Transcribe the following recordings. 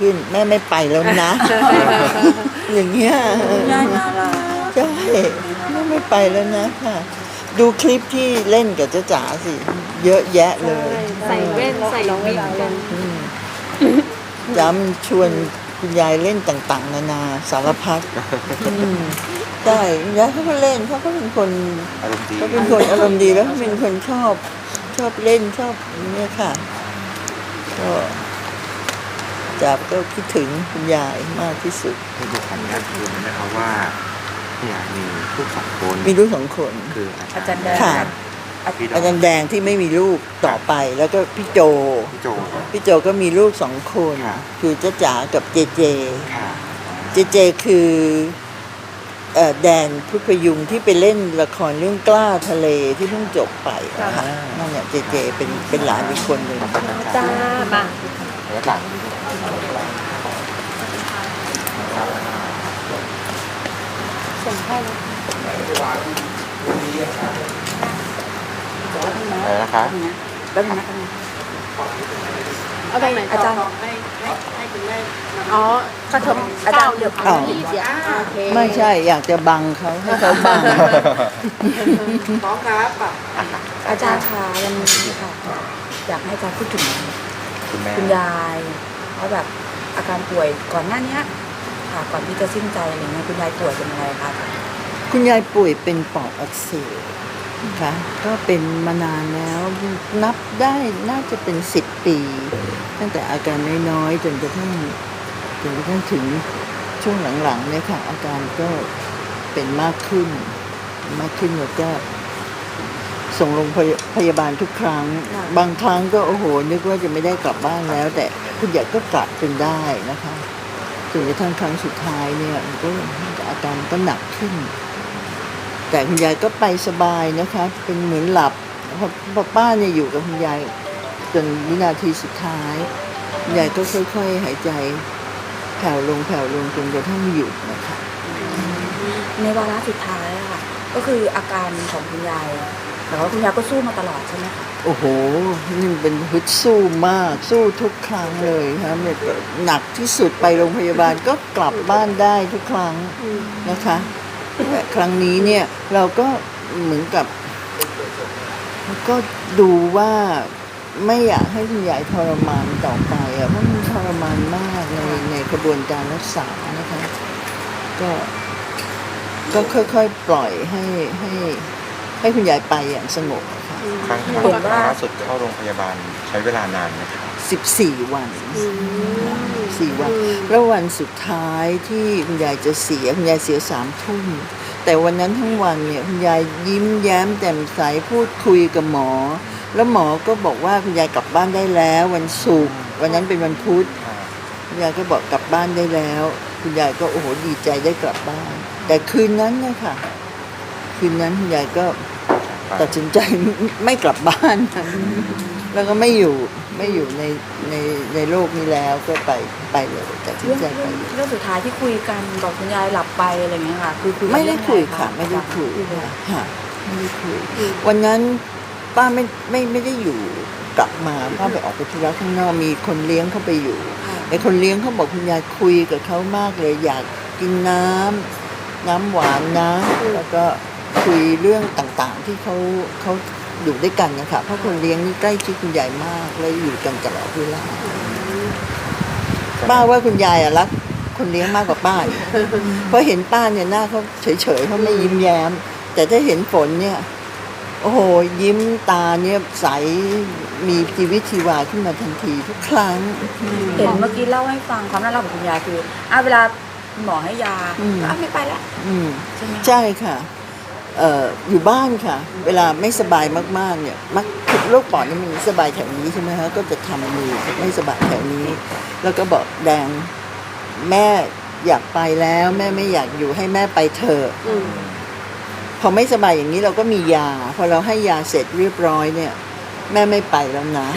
ขึ้นแม่ไม่ไปแล้วนะ อย่างเงี้ยยายน่ารักใช่แม่ไม่ไปแล้วนะค่ะ ดูคลิปที่เล่นกับจ้าจ๋าสิ เยอะแยะเลย ใส่แว่นใส่วิกกันอืมจำชวนคุณยายเล่นต่าง ๆ นานาสารพัดอืมใช่คุณยายเขาก็เล่นเขาก็เป็นคนอารมณ์ดีเขาเป็นคนอารมณ์ดีแล้วเขาเป็นคนชอบ ชอบเล่นชอบเนี่ยค่ะก็ จับก็คิดถึงคุณยายมากที่สุดให้ดูขออนุญาตดูนะครับว่าพี่ยายมีลูกสองคนมีลูกสองคนคืออาอาจาจารรย์ย์แดแดงงค่ะกับพี่ดอาอจารย์แดงที่ไม่มีลูกต่อไปแล้วก็พี่โจพี่โจพี่โจก็มีลูกสองคนค่ะคือจ้าจ๋ากับเจเจค่ะเจเจคือเอ่อแดนพุทธพยุงที่ไปเล่นละครเรื่องกล้าทะเลที่เพิ่งจบไปอะค่ะนั่นเนี่ยเจเจเป็นเป็นหลานอีกคนหนึ่งจ้ามาแล้วหลัง ส่งให้นะอะไรนะคะแป๊บนึงนะแป๊บนึงเอาตรงไหนอาจารย์อ๋อขอโทษอาจารย์เดี๋ยวอ้าวเสียโอเคไม่ใช่อยากจะบังเขาให้เขาบังอาจารย์คะวันนี้ค่ะ อยากให้อาจารย์พูดถึงคุณแม่คุณยาย ว่าแบบอาการป่วยก่อนหน้าเนี้ยค่ะก่อนที่จะสิ้นใจอะไรเงี้ยคุณยายป่วยเป็นอะไรคะคุณยายป่วยเป็นปอดอักเสบนะคะก็เป็นมานานแล้วนับได้น่าจะเป็นสิบปี ตั้งแต่อาการน้อยๆจนกระทั่งจนกระทั่งถึงช่วงหลังๆเนี่ยค่ะ อาการก็เป็นมากขึ้น มากขึ้นแล้วก็ส่งโรงพยพยาบาลทุกครั้ง บางครั้งก็โอ้โห นึกว่าจะไม่ได้กลับบ้านแล้วแต่ คุณยายก็กลับจนได้นะคะจนกระทั่งครั้งสุดท้ายเนี่ยมันก็อาการก็หนักขึ้น แต่คุณยายก็ไปสบายนะคะ เป็นเหมือนหลับเพราะป้าเนี่ยอยู่กับคุณยายจนวินาทีสุดท้ายคุณยายก็ค่อย ๆ หายใจแผ่วลงแผ่วลงจนกระทั่งหยุดนะคะในวาระสุดท้ายค่ะก็คืออาการของคุณยาย แต่ว่าคุณยายก็สู้มาตลอดใช่ไหมคะโอ้โหนี่เป็นฮึดสู้มาก สู้ทุกครั้งเลยครับเนี่ยหนักที่สุดไปโรงพยาบาลก็กลับบ้านได้ทุกครั้งนะคะแต่ครั้งนี้เนี่ยเราก็เหมือนกับ ก็ดูว่าไม่อยากให้คุณยายทรมานต่อไปอะเพราะมันทรมานมากในในกระบวนการรักษานะคะก็ก็ค่อยๆปล่อยให้ให้ให้คุณยายไปอย่างสงบอะค่ะครั้งครั้งครั้งล่าสุดเข้าโรงพยาบาลใช้เวลานานไหมครับสิบสี่วันสี่วัน แล้ววันสุดท้ายที่คุณยายจะเสียคุณยายเสียสามทุ่ม แต่วันนั้นทั้งวันเนี่ยคุณยายยิ้มแย้มแจ่มใสพูดคุยกับหมอ แล้วหมอก็บอกว่าคุณยายกลับบ้านได้แล้ว วันศุกร์วันนั้นเป็นวันพุธค่ะคุณยายก็บอกกลับบ้านได้แล้ว คุณยายก็โอ้โหดีใจได้กลับบ้าน แต่คืนนั้นเนะคะคืนนั้นคุณยายก็ ตัดสินใจไม่กลับบ้านแล้วก็ไม่อยู่ไม่อยู่ในในในโลกนี้แล้วก็ไปไปเลยตัดสินเรื่องใจไปเรื่องเรื่องสุดท้ายที่คุยกันบอกคุณยายหลับไปอะไรเงี้ยค่ะคือคุยกันไม่ได้คุยเรื่องอรค่ะรับไม่ได้คุยค่ะค่ะไม่ได้คุยวันนั้นป้าไม่ไม่ไม่ได้อยู่กลับมาป้าไปออกไปธุระข้างนอกมีคนเลี้ยงเข้าไปอยู่ค่ะไอ้คนเลี้ยงเขาบอกคุณยายคุยกับเขามากเลย อยากกินน้ำน้ำหวานนะแล้วก็ คุยเรื่องต่างๆ ที่เขาเขาอยู่ด้วยกันนะคะเพราะคนเลี้ยงนี่ใกล้ชิดคุณยายมากและอยู่กันตลอดเวลาป้าว่าคุณยายอะรักคนเลี้ยงมากกว่าป้าอีกเพราะเห็นป้าเนี่ยหน้าเขาเฉยๆเขาไม่ยิ้มแย้ม แต่ถ้าเห็นฝนเนี่ย โอ้โห ยิ้มตาเนี่ยใสมีชีวิตชีวาขึ้นมาทันทีทุกครั้งเห็นเมื่อกี้เล่าให้ฟังความน่ารักของคุณยายคืออะเวลาหมอให้ยาอืมก็อะไม่ไปละอืมใช่ไหมคะใช่ค่ะเอ่ออยู่บ้านค่ะ เวลาไม่สบายมากๆเนี่ยมักโรคปอดนี่มันสบายแถวนี้ใช่ไหมคะก็จะทำมือไม่สบายแถวนี้ แล้วก็บอกแดงแม่อยากไปแล้ว แม่ไม่อยากอยู่ให้แม่ไปเถอะพอไม่สบายอย่างนี้เราก็มียา พอเราให้ยาเสร็จเรียบร้อยเนี่ย แม่ไม่ไปแล้วนะ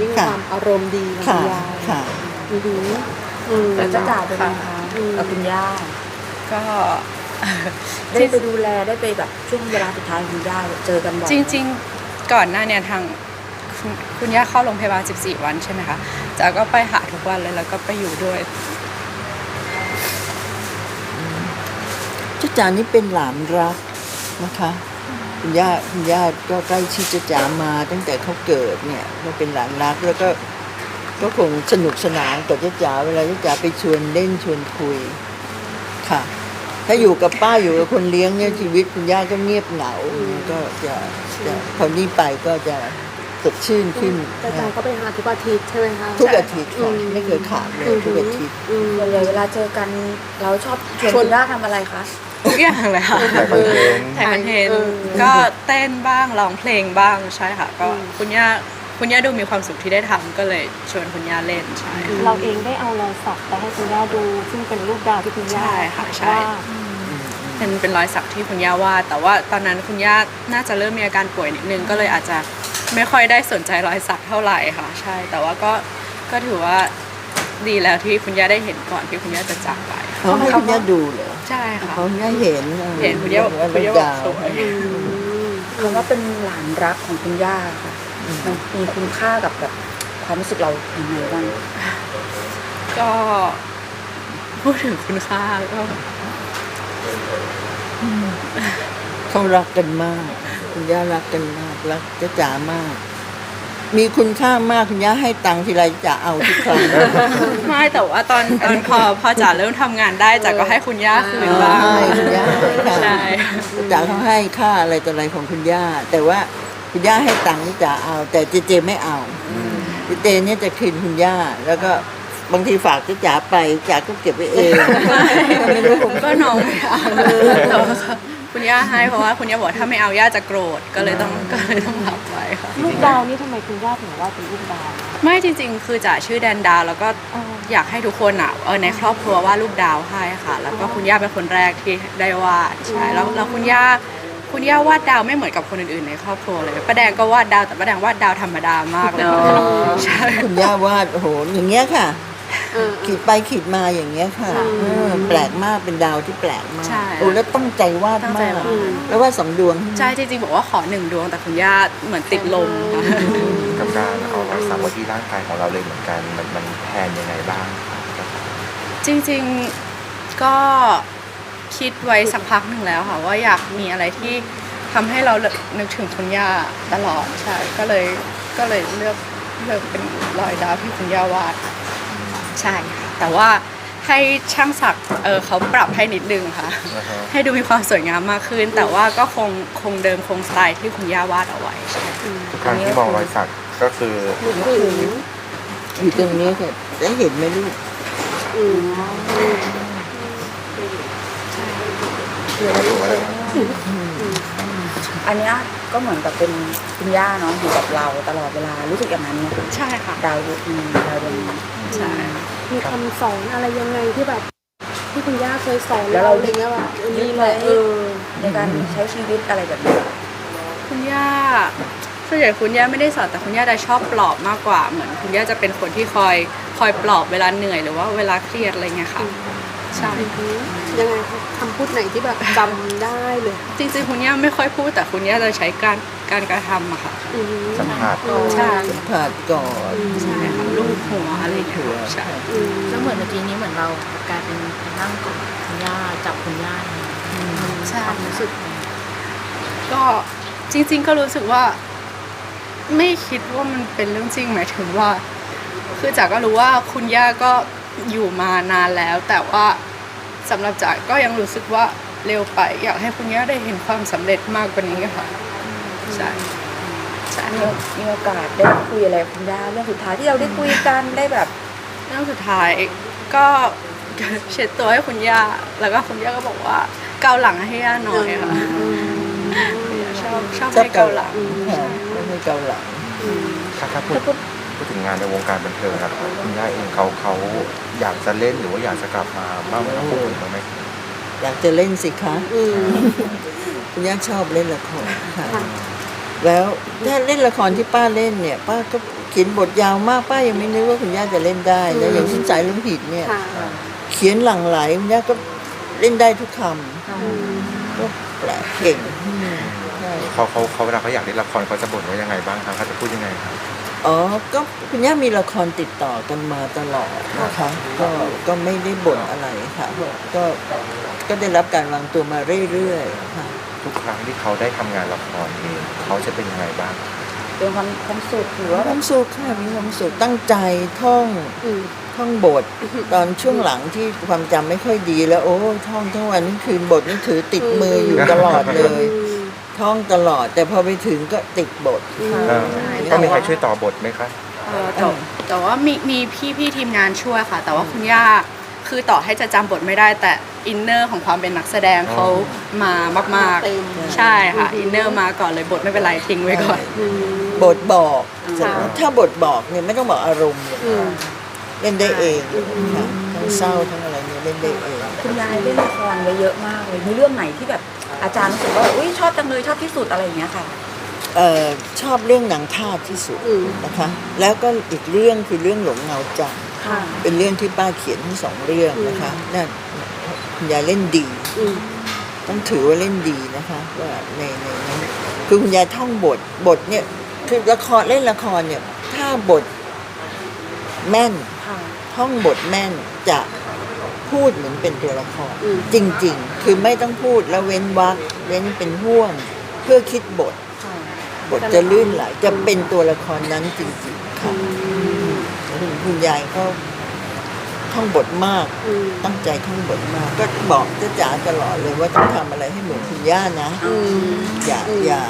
ยิ่งคค่ะวามอารมณ์ดีของค่ะคุณยายค่ะอือหืออืมแล้วจะจ่ายเป็นไงคะอืมกับคุณย่าก็ ได้ไปดูแลได้ไปแบบช่วงเวลาสุดท้ายของคุณย่าเจอกันบ่อยจริง ๆ ก่อนหน้าเนี่ยทางคคุณคุณย่าเข้าโรงพยาบาล 14 วันใช่ไหมคะจ๋าก็ไปหาทุกวันเลยแล้วก็ไปอยู่ด้วยจ้าจ๋านี่เป็นหลานรักนะคะคุณย่าคุณย่าก็ใกล้ชิดจ้าจ๋ามาตั้งแต่เขาเกิดเนี่ยก็เป็นหลานรักแล้วก็ก็คงสนุกสนานกับจ้าจ๋าเวลาจ้าจ๋าไปชวนเล่นชวนคุยค่ะ ถ้าอยู่กับป้าอยู่กับคนเลี้ยงเนี่ยชีวิตคุณย่าก็เงียบเหงาก็จะจะพอนี้ไปก็จะสดชื่นขึ้นแต่จางก็ไปหาทุกอาทิตย์ใช่ไหมคะทุกอาทิตย์ค่ะอืมไม่เคยขาดเลยทุกอาทิตย์อืมส่วนใหญ่เวลาเจอกันเราชอบชวนชวนคุณย่าทำอะไรคะทุกอย่างเลยค่ะแต่คอนเทนต์ถ่ายคอนเทนเอต์อก็เต้นบ้างร้องเพลงบ้างใช่ค่ะ ก็คุณย่า คุณย่าดูมีความสุขที่ได้ทำก็เลยชวนคุณย่าเล่นใช่ เราเองได้เอารอยสักไปให้คุณย่าดู ซึ่งเป็นรูปดาวที่คุณย่าใช่ค่ะใช่ว่าเป็นเป็นรอยสักที่คุณย่าวาดแต่ว่าตอนนั้นคุณย่าน่าจะเริ่มมีอาการป่วยนิดนึงก็เลยอาจจะไม่ค่อยได้สนใจรอยสักเท่าไหร่ค่ะ ใช่ แต่ว่าก็ก็ถือว่าดีแล้วที่คุณย่าได้เห็นก่อนที่คุณย่าจะจากไปเขาให้คุณย่าดูเหรอใช่ค่ะ เขาให้เห็นออเห็นคุณย่าบอกว่าคุณย่าลูกบอกดาวสวยคำว่าเป็นหลานรักของคุณย่าค่ะ มันมีคุณค่ากับแบบความรู้สึกเราอย่างไรบ้างก็พูดถึงคุณค่าก็เขารักกันมาก คุณย่ารักกันมากรักจ้าจ๋ามาก มีคุณค่ามากคุณย่าให้ตังค์ทีไรจะเอาทุกครั้งไม่แต่ว่าตอนตอนพอพอจ๋าเริ่มทำงานได้จ๋าก็ให้คุณย่าคืนบ้าง ให้คุณย่าให้ค่ะใช่ จ๋าเขาให้ค่าอะไรต่ออะไรของคุณย่า แต่ว่า คุณย่าให้ตังค์นี่จ๋าเอา แต่เจเจไม่เอาเจเจเนี่ยจะคืนคุณย่า แล้วก็บางทีฝากจ้าจ๋าไปจ๋าก็เก็บไว้เองไม่รู้ผมก็น้องไม่เอาแต่ว่าคุณย่าให้เพราะว่าคุณย่าบอกว่าถ้าไม่เอาย่าจะโกรธก็เลยต้องก็เลยต้องรับไว้ค่ะรูปดาวนี่ทำไมคุณย่าถึงว่าเป็นรูปดาวไม่จริง ๆ คือจ๋าชื่อแดนดาว แล้วก็อยากให้ทุกคนอะเออในครอบครัววาดรูปดาวให้ค่ะ แล้วก็คุณย่าเป็นคนแรกที่ได้วาดใช่แล้วแล้วคุณย่า คุณย่าวาดดาวไม่เหมือนกับคนอื่นๆในครอบครัวเลยป้าแดงก็วาดดาวแต่ป้าแดงวาดดาวธรรมดามากเลยใช่คุณย่าวาดโอ้โหอย่างเงี้ยค่ะเออขีดไปขีดมาอย่างเงี้ยค่ะเออแปลกมากเป็นดาวที่แปลกมากใช่โอ้แล้วตั้งใจวาดตั้งใจมากวาดแล้ววาดสองดวงใช่จริงๆบอกว่าขอหนึ่งดวงแต่คุณย่าเหมือนติดลมค่ะกับการเอารอยสักไว้ที่ร่างกายของเราเลยเหมือนกันมันมันแทนยังไงบ้างครับจริง ๆก็ คิดไว้สักพักหนึ่งแล้วค่ะว่าอยากมีอะไรที่ทำให้เรานึกถึงคุณย่าตลอดใช่ก็เลยก็เลยเลือกเลือกเป็นรอยดาวที่คุณย่าวาดใช่ค่ะแต่ว่าให้ช่างศักดิ์เออเขาปรับให้นิดนึงค่ะ นะฮะให้ดูมีความสวยงามมากขึ้น แต่ว่าก็คงคงเดิมคงสไตล์ที่คุณย่าวาดเอาไว้ใช่ทุกครั้งที่มองรอยสักก็คือนึกถึงอยู่ตรงนี้ค่ะได้เห็นไหมลูก อืม อันเนี้ยก็เหมือนกับเป็นคุณย่าเนาะอยู่กับเราตลอดเวลารู้สึกอย่างนั้นเนี่ยใช่ค่ะดาวดวงนี้ดาวดวงนี้ใช่มีคำสอนอะไรยังไงที่แบบ ที่คุณย่าเคยสอนแล้วเราเราอะไรเงี้ยแบบนี่ไหมเออในการใช้ชีวิตอะไรแบบนี้คุณย่าส่วนใหญ่คุณย่าไม่ได้สอนแต่คุณย่าจะชอบปลอบมากกว่าเหมือนคุณย่าจะเป็นคนที่คอยคอยปลอบเวลาเหนื่อยหรือว่าเวลาเครียดอะไรเงี้ยค่ะ ใช่ยังไงคะคำพูดไหนที่แบบจำได้เลย จริงๆคุณย่าไม่ค่อยพูดแต่คุณย่าจะใช้การการกระทำอะค่ะอืมสัมผัสใช่ผ่านก่อนใช่ค่ะลูกหัวอะไรอย่างเงี้ยใช่อืมแล้วเหมือนเมื่อกี้นี้เหมือนเรากลายเป็นนั่งกอดคุณย่าจับคุณย่าเนี่ยใช่ความรู้สึกไงก็จริง ๆ ก็รู้สึกว่า ไม่คิดว่ามันเป็นเรื่องจริงหมายถึงว่า คือจ๋าก็รู้ว่าคุณย่าก็ อยู่มานานแล้ว แต่ว่าสำหรับจ๋าก็ยังรู้สึกว่าเร็วไป อยากให้คุณย่าได้เห็นความสำเร็จมากกว่านี้ค่ะใช่ใช่มีมีโอกาสได้คุยอะไรกับคุณย่าเรื่องสุดท้ายที่เราได้คุยกันได้แบบเรื่องสุดท้ายก็เช็ดตัวให้คุณย่า แล้วก็คุณย่าก็บอกว่าเกาหลังให้ย่าหน่อยค่ะคุณย่าชอบชอบให้เกาหลังค่ะไม่ให้เกาหลังถ้าถ้าพูด พูดถึงงานในวงการบันเทิงนะครับคุณย่าเองเขาเขาอยากจะเล่นหรือว่าอยากจะกลับมาบ้างไหมครับพูดถึงบ้างไหมอยากจะเล่นสิคะอืมคุณย่าชอบเล่นละครค่ะ แล้วถ้าเล่นละครที่ป้าเล่นเนี่ย ป้าก็เขียนบทยาวมากป้ายังไม่นึกว่าคุณย่าจะเล่นได้แล้วอย่างชิ้นสายลุงผิดเนี่ยค่ะเขียนหลั่งไหลคุณย่าก็เล่นได้ทุกคอืมำก็แปลกเก่งอืมใช่เขาเขาเขาเวลาเขาอยากเล่นละครเขาจะบ่นว่ายังไงบ้างครับเขาจะพูดยังไงครับ อ๋อ ก็คุณย่ามีละครติดต่อกันมาตลอดนะคะ ก็ก็ไม่ได้บ่นอะไรค่ะ ก็ก็ได้รับการวางตัวมาเรื่อยๆค่ะ ทุกครั้งที่เขาได้ทำงานละครเองเขาจะเป็นยังไงบ้าง เป็นความความสุขหรือว่ามีคแบบวามสุขค่ะมีความสุขตั้งใจท่องอืม ท่องบท ตอนช่วงหลังที่ความจำไม่ค่อยดีแล้ว โอ้ยท่องทั้งวันทั้งคืนบทนี่ถือติดมืออยู่ตลอดเลย ท่องตลอด แต่พอไปถึงก็ติดบท เออต้องมีใครช่วยต่อบทไหมคะ เออแต่แต่ว่ามีมีพี่พี่ทีมงานช่วยค่ะ แต่ว่าคุณย่าคือต่อให้จะจำบทไม่ได้แต่อินเนอร์ของความเป็นนักแสดงเขามามากเต็ม ๆ ใช่ค่ะอินเนอร์มาก่อนเลยบทไม่เป็นไรทิ้งไว้ก่อนอืมบทบอกค่ะถ้าบทบอกเนี่ยไม่ต้องบอกอารมณ์เลยอืมเล่นได้เองค่ะทั้งเศร้าทั้งอะไรเนี่ยเล่นได้เอง คุณยายเล่นละครไว้เยอะมากเลยมีเรื่องไหนที่แบบ อาจารย์รู้สึกว่าอุ้ยชอบจังเลยชอบที่สุดอะไรอย่างเงี้ยค่ะ เอ่อชอบเรื่องหนังทาสที่สุดอืมนะคะ แล้วก็อีกเรื่องคือเรื่องหลงเงาจันทร์ค่ะ เป็นเรื่องที่ป้าเขียนทั้งสองเรื่องนะคะนั่นคุณยายเล่นดี อืม ต้องถือว่าเล่นดีนะคะว่าในในนั้นคือคุณยายท่องบทบทเนี่ยคือละครเล่นละครเนี่ย ถ้าบทแม่น ค่ะ ท่องบทแม่นจะ พูดเหมือนเป็นตัวละครอืมจริง ๆ คือไม่ต้องพูดแล้วเว้นวรรคเว้นเป็นห่วง เพื่อคิดบทค่ะบทจะลื่นไหลจะเป็นตัวละครนั้นจริง ๆ ค่ะคุณคุณยายก็ท่องบทมากอืมตั้งใจท่องบทมาก ก็บอกจ้าจ๋าตลอดเลยว่าต้องทำอะไรให้เหมือนคุณย่านะอืมอย่าอืมอย่า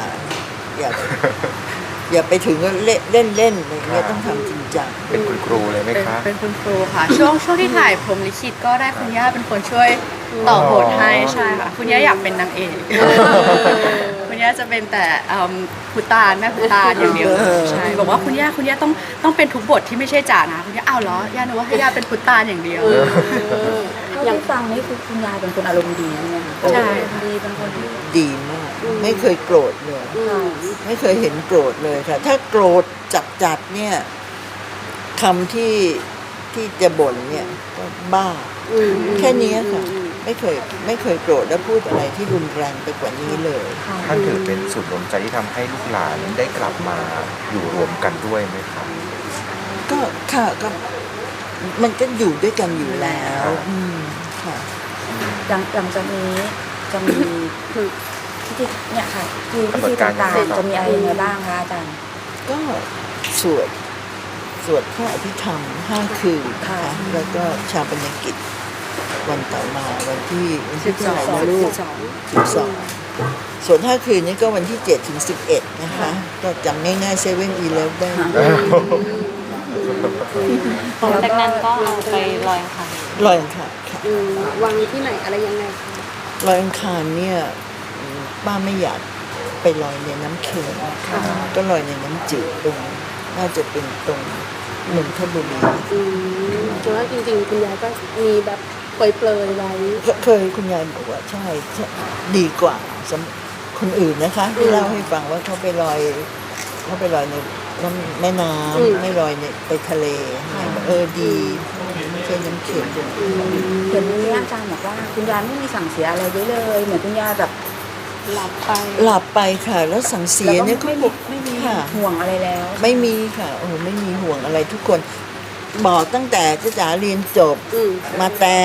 อย่า อย่าไปถึงว่าเล่นเล่นเล่นอะไรเงี้ยต้องทำจริงจังเป็นคุณครูเลยไหมเป็นคะเป็นคุณครูค่ะ ช่วงช่วงที่ถ่ายพรหมลิขิตก็ได้คุณย่าเป็นคนช่วยต่อบทให้ใช่ค่ะ คุณย่าอยากเป็นนางเอกคุณย่าจะเป็นแต่เอิ่มพุตานแม่พุตานอย่างเดียวใช่บอกว่าคุณย่าคุณย่าต้องต้องเป็นทุกบทที่ไม่ใช่จ่านะคุณย่าอ้าวเหรอย่านึกว่าให้ย่าเป็นพุตานอย่างเดียว เท่าที่ฟังนี่คือคุณยายเป็นคนอารมณ์ดีใช่ไหมคะใช่ อารมณ์ดีเป็นคนที่ ดีมากไม่เคยโกรธเลย อืมไม่เคยเห็นโกรธเลยค่ะ ถ้าโกรธจัดจัดๆเนี่ยคำที่ที่จะบ่นเนี่ยก็บ้า อืมแค่นี้ค่ะ อืมไม่เคยไม่เคยโกรธและพูดอะไรที่รุนแรงไปกว่านี้เลยค่ะท่านถือเป็นสูตรรวมใจที่ทำให้ลูกหลานได้กลับมาอยู่รวมกันด้วยไหมครับ ก็ค่ะก็ มันก็อยู่ด้วยกันอยู่แล้วอืมค่ะหลังหลังจากนี้จะมีพิธีเนี่ยค่ะคือพิธีต่างๆจะมีอะไรยังไงบ้างคะอาจารย์ก็สวดสวดพระอภิธรรมห้าคืนนะคะแล้วก็ชาปนกิจวันต่อมาวันที่วันที่เท่าไหร่นะลูกสองสิบสองส่วนห้าคืนนี้ก็วันที่เจ็ดถึงสิบเอ็ดนะคะ ก็จำง่ายๆเซเว่นอีเลฟ เว่นจากนั้นก็เอาไปลอยค่ะลอยอังคารค่ะอืมวางที่ไหนอะไรยังไงคะลอยอังคารเนี่ยอืมป้าไม่อยากไปลอยในน้ำเค็มก็ลอยในน้ำจืดตรงน่าจะเป็นตรงนนทบุรีอืมแต่ว่าจริงๆ คุณยายก็มีแบบเปรยๆไว้เคเคยคุณยายบอกว่าใช่ใช่ดีกว่าสำคนอื่นนะคะที่เล่าให้ฟังว่าเขาไปลอยเขาไปลอยใน น้ำแม่น้อืมำไม่ลอยในไปทะเลเนี่ยบอกเออดีไม่ใช่น้ำเค็มอืมเห็นวันนี้อาจารย์บอกว่าคุณยายไม่มีสั่งเสียอะไรไว้เลย เหมือนคุณยายแบบหลับไปหลับไปค่ะ แล้วสังเสียเนี่ยแล้วก็เขาไม่บมีอกไม่มีค่ะห่วงอะไรแล้ว ไม่มีค่ะโอ้โหไม่มีห่วงอะไรทุกคน บอกตั้งแต่จ้าจ๋าเรียนจบอืมมาแต่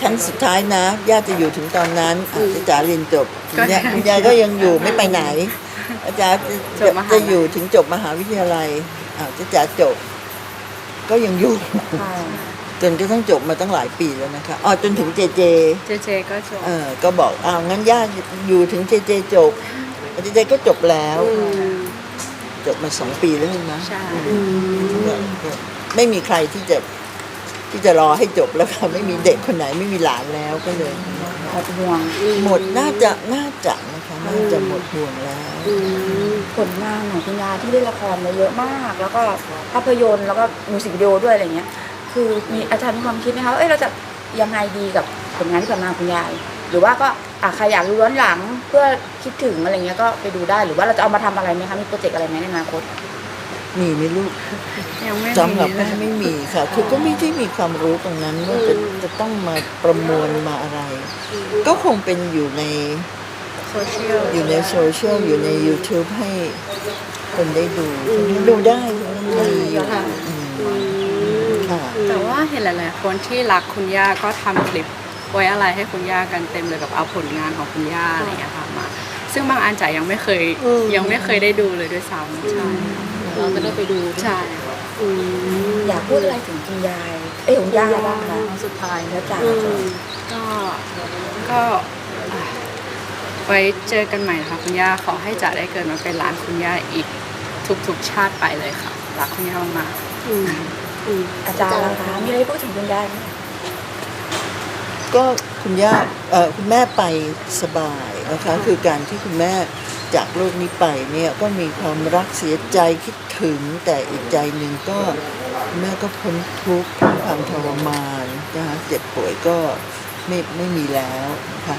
ชั้นสุดท้ายนะย่าจะอยู่ถึงตอนนั้นอะอืมจ้าจ๋าเรียนจบก็คุณยายคุณยายก็ยังอยู่ไม่ไปไหน อาจารย์จะจบมหาลัยจะอยู่ถึงจบมหาวิทยาลัยอ่าจ้าจ๋าจบ ก็ยังอยู่ค่ะจนกระทั่งจบมาตั้งหลายปีแล้วนะคะอ๋อจนถึงเจเจ เจเจก็จบเออก็บอกอ้าวงั้นย่าอยู่ถึงเจเจจบเจเจก็จบแล้วอืมจบมาสองปีแล้วใช่ไหมใช่อืมก็ก็ไม่มีใครที่จะที่จะรอให้จบแล้วค่ะไม่มีเด็กคนไหนไม่มีหลานแล้วก็เลยหมดห่วงหมดน่าจะน่าจะ นะคะน่าจะหมดห่วงแล้ว อืมผลงานของคุณยายที่เล่นละครมาเยอะมาก แล้วก็ภาพยนตร์แล้วก็มิวสิกวิดีโอด้วยอะไรเงี้ย คือมีอาจารย์มีความคิดไหมคะว่าเอ้ยเราจะยังไงดีกับผลงานที่ผ่านมาของคุณยาย หรือว่าก็อะใครอยากดูย้อนหลังเพื่อคิดถึงอะไรเงี้ยก็ไปดูได้หรือว่าเราจะเอามาทำอะไรไหมคะมีโปรเจกต์อะไรไหมในอนาคต มีไหมลูกยังไม่สำหรับมีแม่ไม่มีค่ะ คือก็ไม่ได้มีความรู้ตรงนั้นว่าจะจะต้องมาประมวลมาอะไร ก็คงเป็นอยู่ใน โซเชียลอยู่ในโซเชียลอยู่ใน YouTube ให้คนได้ดูดูได้มันมีอยู่อืมค่ะแต่ว่าเห็นหลายๆคนที่รักคุณย่าก็ทำคลิปไว้อะไรให้คุณย่ากันเต็มเลยแบบเอาผลงานของคุณย่าอะไรอย่างเงี้ยค่ะมา ซึ่งบางอันจ๋ายังไม่เคยอืมยังไม่เคยได้ดูเลยด้วยซ้ำใช่เราจะได้ไปดูใช่อืมอยากพูดอะไรถึงคุณยาย เอ้ยคุณย่าบ้างคะสุดท้ายแล้วจ๋าอืมก็ก็อะ ไว้เจอกันใหม่นะคะคุณย่าขอให้จ๋าได้เกิดมาเป็นหลานคุณย่าอีกทุกๆชาติไปเลยค่ะรักคุณย่ามากอืมอืมอาจารย์ล่ะคะมีอะไรพูดถึงคุณยายไหมก็คุณย่าเอ่อคุณแม่ไปสบายนะคะคือการที่คุณแม่จากโลกนี้ไปเนี่ยก็มีความรักเสียใจคิดถึงแต่อีกใจหนึ่งก็คุณแม่ก็พ้นทุกข์พ้นความทรมานนะคะเจ็บป่วยก็ไม่ไม่มีแล้วนะคะ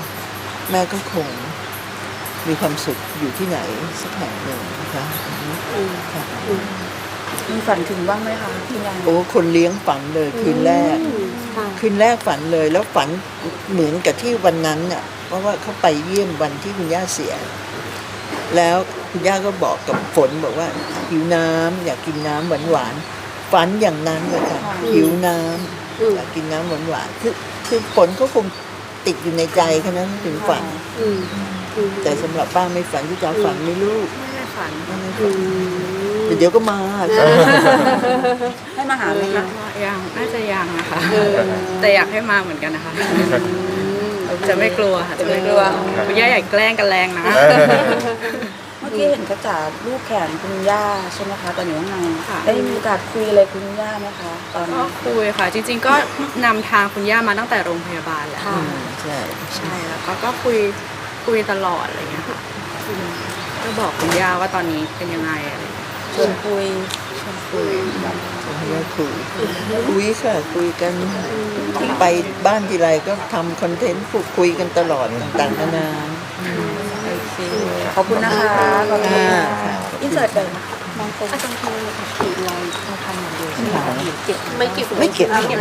แม่ก็คง มีความสุขอยู่ที่ไหนสักแห่งหนึ่งนะคะอืมค่ะมีฝันถึงบ้างไหมคะคุณยายโอ้คนเลี้ยงฝันเลยคืนแรกอืมค่ะคืนแรกฝันเลย แล้วฝันเหมือนกับที่วันนั้นน่ะเพราะว่าเขาไปเยี่ยมวันที่คุณย่าเสีย แล้วคุณย่าก็บอกกับฝนบอกว่าหิวน้ำอยากกินน้ำหวานหวานๆฝันอย่างนั้นเลยค่ะหิวน้ำอืมอยากกินน้ำหวานหวานๆคือคือฝนก็คงติดอยู่ในใจแค่นั้นถึงฝัน อืมอืม แต่สำหรับป้าไม่ฝันที่จะฝันไม่ลูกไม่ได้ฝันไม่อืฝันมแต่เดี๋ยวก็มาให้มาหาไหมคะยังน่าจะยังนะคะเออแต่อยากให้มาเหมือนกันนะคะจะไม่กลัวค่ะจะไม่กลัวคุณย่าใหญ่าแกล้งกันแรงนะเมื่อกี้เห็นกระจาลูกแขนคุณย่าใช่ไหมคะตอนอยู่ข้างในค่ะได้มีโอกาสคุยอะไรคุณย่าไหมคะตอนก็นั้นคุยค่ะ จริง ๆ ก็นำทางคุณย่ามาตั้งแต่โรงพยาบาลแล้วค่ะอืมใช่ใช่แล้วก็ก็คุย คุยตลอดอะไรอย่างเงี้ยค่ะอืมก็บอกคุณย่าว่าตอนนี้เป็นยังไงอะไรอย่างเงี้ยชวนคุยชวนคุยให้เราคุยคุยค่ะคุยกันไปบ้านทีไรก็ทำคอนเทนต์พูดคุยกันตลอดต่างๆนานาโอเคขอบคุณนะคะขอบคุณอ่าค่ะค่ะอินเสิร์ตเลยบางคนอาจารย์ทำอะไรกับขีดรอยทองคำอย่างเดียวใช่ไหมคะหรือเก็บไม่เก็บไม่เก็บไม่เก็บ